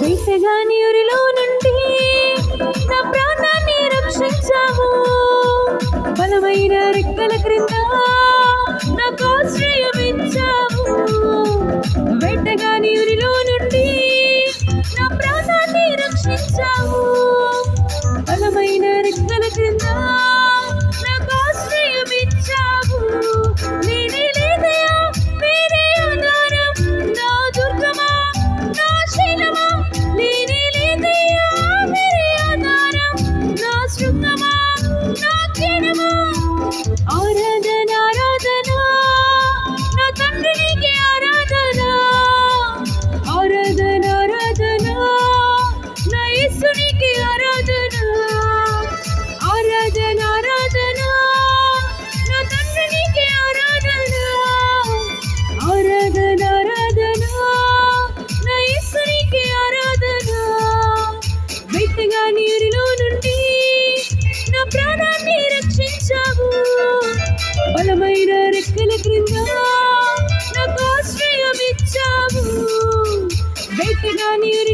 Vise Janiurlone 新疆 Sunny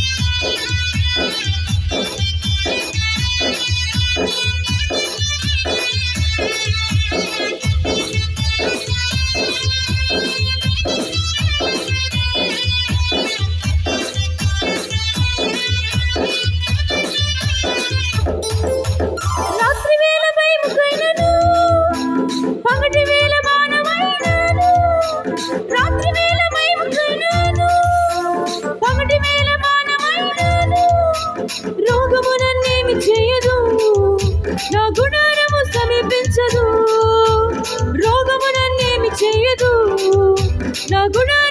నా గుణారము సమీపించదు. రోగము నన్నేమి చెయ్యదు నా గుణార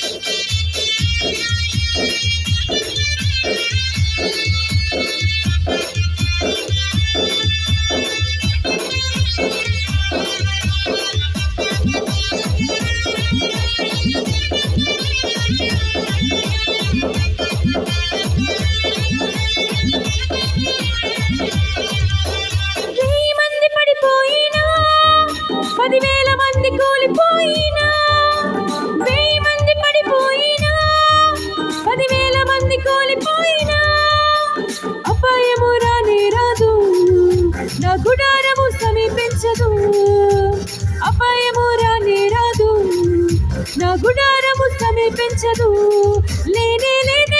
నా గుణారము సమీపించదు. లేనే లేదు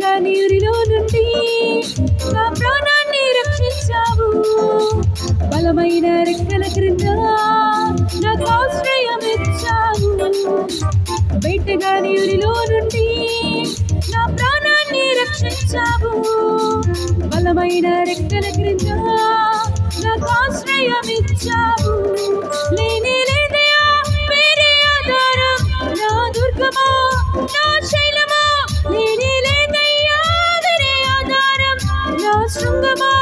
చల్లగా నీరులో నుండి నా ప్రాణాన్ని రక్షించావు. బలమైన రెక్కల క్రింద నాకు ఆశ్రయం ఇచ్చావు. బయటగా నీరులో నుండి నా ప్రాణాన్ని రక్షించావు. బలమైన రెక్కల క్రింద నాకు ఆశ్రయం ఇచ్చావు. 长的梦